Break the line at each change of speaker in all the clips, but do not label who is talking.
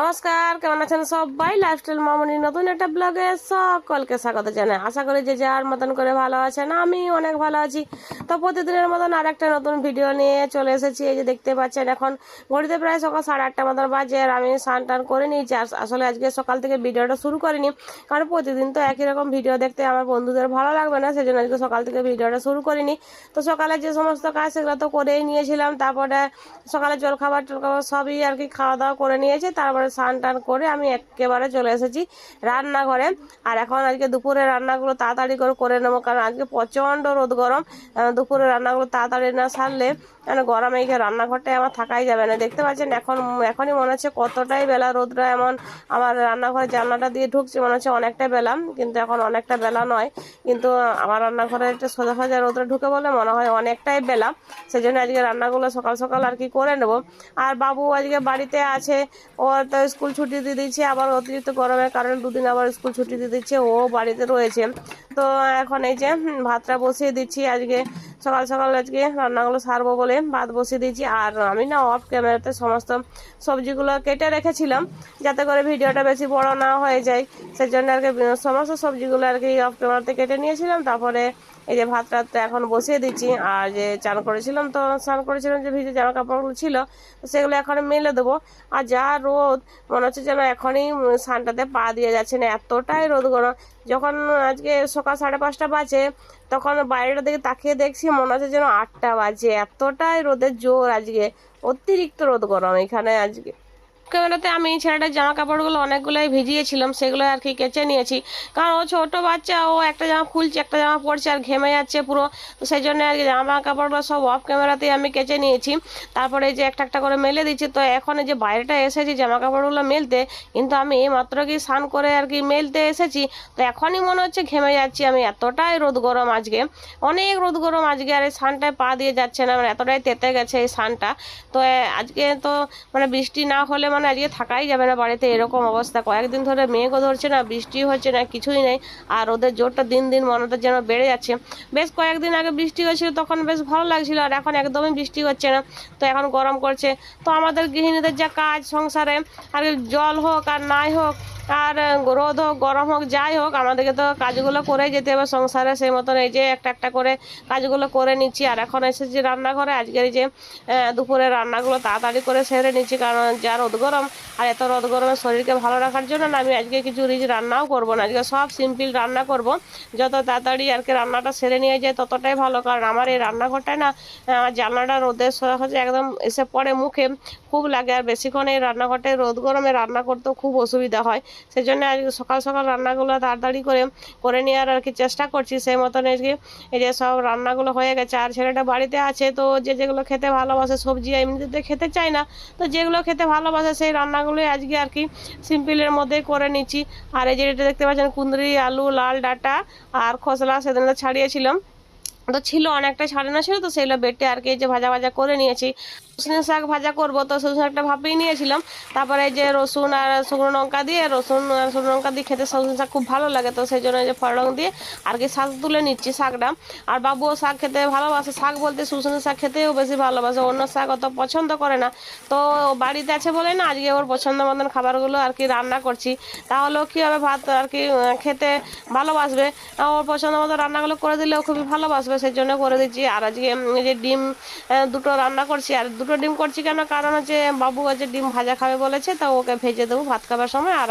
নমস্কার, কেমন আছেন সবাই? লাইফস্টাইল মামনি নতুন একটা ব্লগে সকলকে স্বাগত জানাই। আশা করি যে যার মতন করে ভালো আছেন আমি অনেক ভালো আছি। তো প্রতিদিনের মতন আর একটা নতুন ভিডিও নিয়ে চলে এসেছি। এই যে দেখতে পাচ্ছেন, এখন ঘড়িতে প্রায় সকাল সাড়ে আটটা মতন বাজে আর আমি স্নান টান করে নিয়েছি। আর আসলে আজকে সকাল থেকে ভিডিওটা শুরু করিনি, কারণ প্রতিদিন তো একই রকম ভিডিও দেখতে আমার বন্ধুদের ভালো লাগবে না, সেজন্য আজকে সকাল থেকে ভিডিওটা শুরু করিনি। তো সকালে যে সমস্ত কাজ সেগুলো তো করেই নিয়েছিলাম, তারপরে সকালে জল খাবার টল খাবার সবই আর কি খাওয়া দাওয়া করে নিয়েছি, তারপরে স্নান টান করে আমি একেবারে চলে এসেছি রান্নাঘরে। আর এখন আজকে দুপুরে রান্নাগুলো তাড়াতাড়ি করে করে নেব, কারণ আজকে প্রচণ্ড রোদ গরম। দুপুরে রান্নাগুলো তাড়াতাড়ি না সারলে মানে গরমে এই রান্নাঘরটায় আমার থাকাই যাবে না। দেখতে পাচ্ছেন এখন, এখনই মনে হচ্ছে কতটাই বেলা রোদটা এমন আমার রান্নাঘরে জানলাটা দিয়ে ঢুকছে, মনে হচ্ছে অনেকটা বেলা, কিন্তু এখন অনেকটা বেলা নয়। কিন্তু আমার রান্নাঘরে একটা সোজা সোজা রোদটা ঢুকে বলে মনে হয় অনেকটাই বেলা। সেই জন্য আজকে রান্নাগুলো সকাল সকাল আর কি করে নেব। আর বাবু আজকে বাড়িতে আছে ও তো স্কুল ছুটি দিয়ে দিচ্ছে আবার অতিরিক্ত গরমের কারণে দুদিন আবার স্কুল ছুটি দিয়ে দিচ্ছে, ও বাড়িতে রয়েছে। তো এখন এই যে ভাতটা বসিয়ে দিচ্ছি আজকে, সকাল সকাল আজকে রান্নাগুলো সারবো বলে ভাত বসিয়ে দিয়েছি, আর আমি না অফ ক্যামেরাতে সমস্ত সবজিগুলো কেটে রেখেছিলাম, যাতে করে ভিডিওটা বেশি বড় না হয়ে যায়। সেই জন্য আর কি, সমস্ত সবজিগুলো আর কি অফ ক্যামেরাতে কেটে নিয়েছিলাম, তারপরে এই যে ভাত টাত এখন বসিয়ে দিচ্ছি, আর যে চান করেছিলাম তো স্নান করেছিলাম, যে ভিজে জামা কাপড়গুলো ছিল সেগুলো এখন মেলে দেবো। আর যা রোদ, মনে হচ্ছে যেন এখনই সানটাতে পা দিয়ে যাচ্ছে না, এতটাই রোদ গরম। যখন আজকে সকাল সাড়ে পাঁচটা বাজে, তখন বাইরেটা দিকে তাকিয়ে দেখছি মনে হচ্ছে যেন আটটা বাজে, এতটাই রোদের জোর আজকে, অতিরিক্ত রোদ গরম এখানে আজকে। ক্যামেরাতে আমি ছেলেটার জামা কাপড়গুলো অনেকগুলোই ভিজিয়েছিলাম সেগুলো আর কি কেচে নিয়েছি। কারণ ও ছোটো বাচ্চা, ও একটা জামা খুলছে, একটা জামা পরছে আর ঘেমে যাচ্ছে পুরো। তো সেই জন্য আর কি জামা কাপড়গুলো সব অফ ক্যামেরাতেই আমি কেচে নিয়েছি। তারপরে যে একটা একটা করে মেলে দিচ্ছি, তো এখন যে বাইরেটা এসেছি জামা কাপড়গুলো মেলতে, কিন্তু আমি এই মাত্র কি স্নান করে আর কি মেলতে এসেছি। তো এখনই মনে হচ্ছে ঘেমে যাচ্ছি, আমি এতটাই রোদ গরম আজকে, অনেক রোদ গরম আজকে, আর এই সানটায় পা দিয়ে যাচ্ছে না মানে এতটাই তেতে গেছে এই সানটা তো আজকে তো মানে বৃষ্টি না হলে মানে আজকে থাকাই যাবে না বাড়িতে, এরকম অবস্থা। কয়েকদিন ধরে মেঘও ধরছে না বৃষ্টি হচ্ছে না, কিছুই নেই। আর ওদের জোরটা দিন দিন মনটা যেন বেড়ে যাচ্ছে। বেশ কয়েকদিন আগে বৃষ্টি হয়েছিল, তখন বেশ ভালো লাগছিল, আর এখন একদমই বৃষ্টি হচ্ছে না। তো এখন গরম করছে। তো আমাদের গৃহিণীদের যা কাজ সংসারে, আর জল হোক, আর নাই হোক, আর রোদ হোক, গরম হোক, যাই হোক, আমাদেরকে তো কাজগুলো করেই যেতে হবে সংসারে। সেই মতন এই যে একটা একটা করে কাজগুলো করে নিচ্ছি। আর এখন এসেছি রান্নাঘরে, আজকের এই যে দুপুরে রান্নাগুলো তাড়াতাড়ি করে সেরে নিচ্ছি, কারণ যা রোদ গরম, আর এত রোদ গরমে শরীরকে ভালো রাখার জন্য না আমি আজকে কিছু রিচ রান্নাও করব না। আজকে সব সিম্পল রান্না করব। যত তাড়াতাড়ি আর কি রান্নাটা সেরে নিয়ে যায় ততটাই ভালো, কারণ আমার এই রান্নাঘরটায় না আমার জানলাটা রোদের হচ্ছে একদম এসে পড়ে মুখে, খুব লাগে। আর বেশিক্ষণ এই রান্নাঘরটায় রোদ গরমে রান্না করতেও খুব অসুবিধা হয়। সেই জন্য আজকে সকাল সকাল রান্নাগুলো তাড়াতাড়ি করে করে নেওয়ার আর কি চেষ্টা করছি। সেই মতন আজকে এই যে সব রান্নাগুলো হয়ে গেছে। আর ছেলেটা বাড়িতে আছে, তো যে যেগুলো খেতে ভালোবাসে, সবজি এমনিতে খেতে চায় না। তো যেগুলো খেতে ভালোবাসে সেই রান্নাগুলোই আজকে আর কি সিম্পলের মধ্যে করে নিচ্ছি। আর এই যে এটা দেখতে পাচ্ছেন কুন্দরি আলু, লাল ডাটা আর খসলা সেদিন ছাড়িয়েছিলাম। তো ছিল অনেকটা ছাড়ে না ছিল, তো সেগুলো বেটে আর কি যে ভাজা ভাজা করে নিয়েছি। সজনে শাক ভাজা করব। তো সজনে শাকটা ভাপিয়ে নিয়েছিলাম। তারপরে এই যে রসুন আর শুকনো লঙ্কা দিয়ে, রসুন আর শুকনো লঙ্কা দিয়ে খেতে সজনে শাক খুব ভালো লাগে। তো সেই জন্য যে ফড়ং দিয়ে আর কি শাক তুলে নিচ্ছি শাকটা। আর বাবুও শাক খেতে ভালোবাসে। শাক বলতে শুকনো শাক খেতেও বেশি ভালোবাসে। অন্য শাক অত পছন্দ করে না। তো বাড়িতে আছে বলে না, আজকে ওর পছন্দ মতন খাবারগুলো আর কি রান্না করছি। তাহলেও কী হবে ভাত আর কি খেতে ভালোবাসবে? ওর পছন্দ মতো রান্নাগুলো করে দিলে ও খুবই ভালোবাসবে। সেই জন্য করে দিচ্ছি। আর আজকে যে ডিম দুটো রান্না করছি। আর দুটো ডিম করছি কেন? কারণ হচ্ছে বাবু আছে ডিম ভাজা খাবে বলেছে, তো ওকে ভেজে দেবো, ভাত খাবার সময়। আর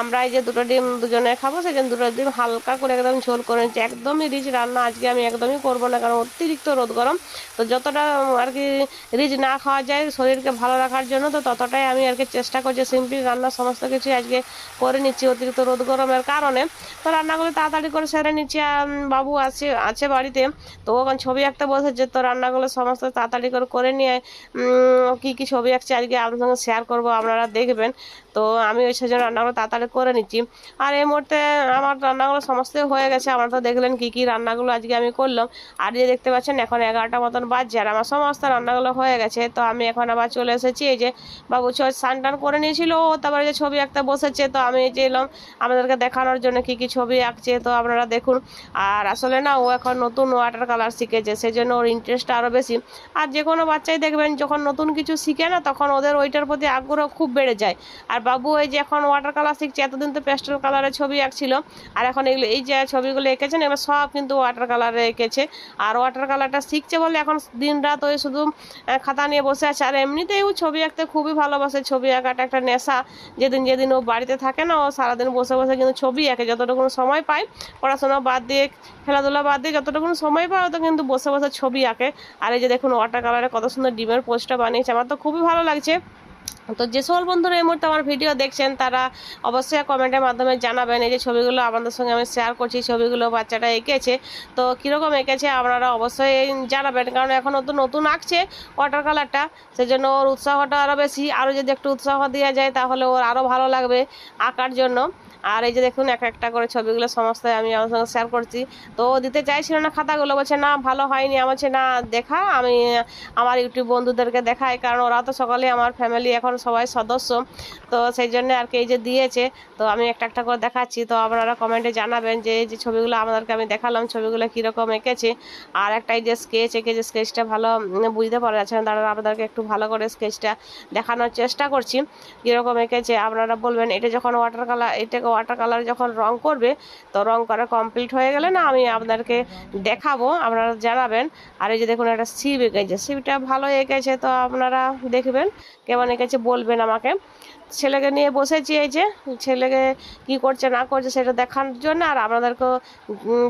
আমরা এই যে দুটো ডিম দুজনে খাব জন্য দুটো ডিম হালকা করে একদম ঝোল করে নিচ্ছি। একদমই রিচ রান্না আজকে আমি একদমই করব না, কারণ অতিরিক্ত রোদ গরম। তো যতটা আর কি রিচ না খাওয়া যায় শরীরকে ভালো রাখার জন্য, তো ততটাই আমি আর কি চেষ্টা করছি সিম্পল রান্না, সমস্ত কিছু আজকে করে নিচ্ছি অতিরিক্ত রোদ গরমের কারণে। তো রান্নাগুলো তাড়াতাড়ি করে সেরে নিচ্ছি বাবু আছে আছে বাড়িতে। তো ওখানে ছবি আঁকতে বসেছে তো রান্নাগুলো সমস্ত তাড়াতাড়ি করে করে নিয়ে কি কি ছবি আঁকছে আজকে আপনার সঙ্গে শেয়ার করব আপনারা দেখবেন। তো আমি ওই সেজন্য রান্নাগুলো তাড়াতাড়ি করে নিচ্ছি। আর এই মুহূর্তে আমার রান্নাগুলো সমস্ত হয়ে গেছে, আপনারা তো দেখলেন কি কি রান্নাগুলো আজকে আমি করলাম। আর যে দেখতে পাচ্ছেন, এখন এগারোটা মতন বাজছে আর আমার সমস্ত রান্নাগুলো হয়ে গেছে। তো আমি এখন আবার চলে এসেছি, এই যে বাবু স্নান টান করে নিয়েছিল, তারপরে যে ছবি আঁকতে বসেছে। তো আমি যে এলাম, আমাদেরকে দেখানোর জন্য কি কি ছবি আঁকছে, তো আপনারা দেখুন। আর আসলে না, ও এখন নতুন ওয়াটার কালার শিখেছে, সেজন্য ওর ইন্টারেস্টটা আরও বেশি। আর যে কোনো বাচ্চাই দেখবেন, যখন নতুন কিছু শিখে না, তখন ওদের ওইটার প্রতি আগ্রহ খুব বেড়ে যায়। আর বাবু, এই যে এখন ওয়াটার কালার শিখছে, এতদিন তো পেস্টেল কালারের ছবি আঁকছিল। আর এখন এগুলো, এই যে ছবিগুলো এঁকেছেন এগুলো সব কিন্তু ওয়াটার কালারে এঁকেছে। আর ওয়াটার কালারটা শিখছে বলে এখন দিন রাত ওই শুধু খাতা নিয়ে বসে আছে। আর এমনিতেই ও ছবি আঁকতে খুবই ভালোবাসে। ছবি আঁকাটা একটা নেশা। যেদিন যেদিন ও বাড়িতে থাকে না, ও সারাদিন বসে বসে কিন্তু ছবি আঁকে। যতটুকু সময় পায়, পড়াশোনা বাদ দিয়ে, খেলাধুলা বাদ দিয়ে যতটুকু সময় পায় তো কিন্তু বসে বসে ছবি আঁকে। আর এই যে দেখুন ওয়াটার কালারে কত সুন্দর ডিমের পোস্টটা বানিয়েছে। আমার তো খুবই ভালো লাগছে। তো যে সকল বন্ধুরা, এই মুহূর্তে আমার ভিডিও দেখছেন, তারা অবশ্যই কমেন্টের মাধ্যমে জানাবেন, এই যে ছবিগুলো আমাদের সঙ্গে আমি শেয়ার করছি, ছবিগুলো বাচ্চাটা এঁকেছে। তো কীরকম এঁকেছে আপনারা অবশ্যই জানাবেন, কারণ এখন তো নতুন আঁকছে ওয়াটার কালারটা সেই জন্য ওর উৎসাহটা আরও বেশি। আরও যদি একটু উৎসাহ দেওয়া যায়, তাহলে ওর আরও ভালো লাগবে আঁকার জন্য। আর এই যে দেখুন, এক একটা করে ছবিগুলো সমস্ত আমি আমার সঙ্গে শেয়ার করছি। তো দিতে চাইছিল না খাতাগুলো, বলছে, না, ভালো হয়নি। আমার না, দেখা, আমি আমার ইউটিউব বন্ধুদেরকে দেখাই। কারণ ওরা তো সকালে আমার ফ্যামিলি এখন সবাই সদস্য। তো সেই জন্য আর কি এই যে দিয়েছে, তো আমি একটা একটা করে দেখাচ্ছি। তো আপনারা কমেন্টে জানাবেন যে, এই যে ছবিগুলো আমাদেরকে আমি দেখালাম, ছবিগুলো কীরকম এঁকেছে? আর একটা এই যে স্কেচ এঁকে, যে স্কেচটা ভালো বুঝতে পারা যাচ্ছে না, তারা আপনাদেরকে একটু ভালো করে স্কেচটা দেখানোর চেষ্টা করছি। কীরকম এঁকেছে, আপনারা বলবেন। এটা যখন ওয়াটার কালার এটাকে ওয়াটার কালার যখন রং করবে, তো রং করা কমপ্লিট হয়ে গেলে না আমি আপনাদেরকে দেখাবো, আপনারা জানাবেন। আর এই যে দেখুন, একটা শিব এঁকেছে। শিবটা ভালো এঁকেছে, তো আপনারা দেখবেন, কেমন এঁকেছে বলবেন আমাকে। ছেলেকে নিয়ে বসেছি এই যে, ছেলেকে কি করছে না করছে সেটা দেখানোর জন্য আর আপনাদেরকেও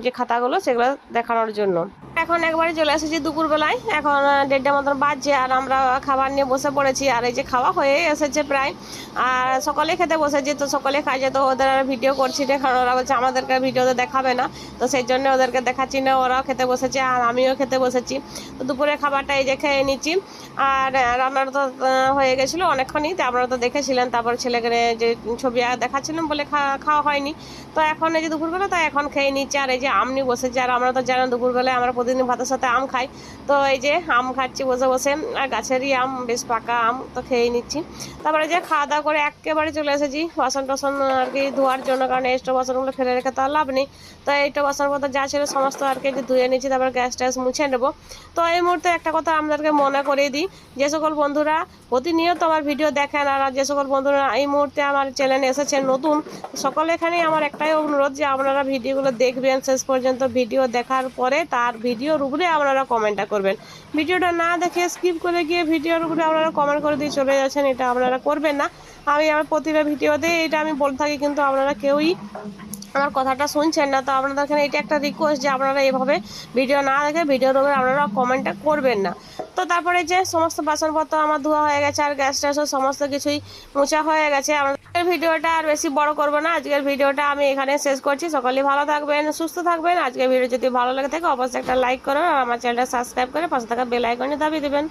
যে খাতাগুলো সেগুলো দেখানোর জন্য। এখন একবারে চলে এসেছি দুপুরবেলায়, এখন দেড়টা মতন বাজছে আর আমরা খাবার নিয়ে বসে পড়েছি আর এই যে খাওয়া হয়ে এসেছে প্রায়। আর সকলে খেতে বসেছি, তো সকলে খাইছে তো ওদের আর ভিডিও করছি না, কারণ ওরা বলছে আমাদেরকে ভিডিওতে দেখাবে না। তো সেই জন্য ওদেরকে দেখাচ্ছি না, ওরাও খেতে বসেছে আর আমিও খেতে বসেছি। তো দুপুরে খাবারটা এই যে খেয়ে নিচ্ছি। আর রান্নাটা তো হয়ে গেছিল অনেকক্ষণই, তো আপনারা তো দেখেছিলেন তারপর ছেলেকে যে ছবি দেখাচ্ছিলাম বলে খাওয়া হয়নি। তো এখন এই যে দুপুরবেলা, তো এখন খেয়ে নিচ্ছি। আর এই যে আম নিয়ে বসেছি, আর আমরা তো জানেন দুপুরবেলায় আমরা প্রতিদিন ভাতের সাথে আম খাই। তো এই যে আম খাচ্ছি বসে বসে, আর গাছেরই আম, বেশ পাকা আম, তো খেয়ে নিচ্ছি। তারপরে যে খাওয়া দাওয়া করে একেবারে চলে এসেছি। বাসন টাসন আর কি ধোয়ার জন্য, কারণ এক্সট্রা বাসনগুলো ফেলে রেখে তো আর লাভ নেই। তো এইটা বাসনপত্র যা ছিল সমস্ত আর কি ধুয়ে নিচ্ছি, তারপর গ্যাস ট্যাস মুছে নেব। তো এই মুহূর্তে একটা কথা আপনাদেরকে মনে করিয়ে দিই। যে সকল বন্ধুরা, প্রতিনিয়ত আমার ভিডিও দেখেন, আর যে সকল বন্ধুরা, এই মুহূর্তে আমার চ্যানেলে এসেছেন নতুন। সকলে এখানেই আমার একটাই অনুরোধ যে আপনারা ভিডিওগুলো দেখবেন, শেষ পর্যন্ত ভিডিও দেখার পরে তার ভিডিওর উপরে আপনারা কমেন্টটা করবেন। ভিডিওটা না দেখে স্কিপ করে গিয়ে ভিডিওর উপরে আপনারা কমেন্ট করে দিয়ে চলে যাচ্ছেন, এটা আপনারা করবেন না। আমি আমার প্রতিটা ভিডিওতে এটা আমি বলে থাকি, কিন্তু আপনারা কেউই আমার কথাটা শুনছেন না। তো আপনাদের এখানে এটা একটা রিকোয়েস্ট যে আপনারা এভাবে ভিডিও না দেখে ভিডিওর উপরে আপনারা কমেন্টটা করবেন না। তো তারপরে যে সমস্ত বাসনপত্র আমার ধোয়া হয়ে গেছে আর গ্যাস ট্যাসও সমস্ত কিছুই মোছা হয়ে গেছে। আমাদের ভিডিওটা আর বেশি বড় করব না। আজকের ভিডিওটা আমি এখানে শেষ করছি। সকলেই ভালো থাকবেন, সুস্থ থাকবেন। আজকের ভিডিও যদি ভালো লাগে থাকে, অবশ্যই একটা লাইক করুন আর আমার চ্যানেলটা সাবস্ক্রাইব করে পাশে থাকা বেল আইকনে দাবি দেবেন।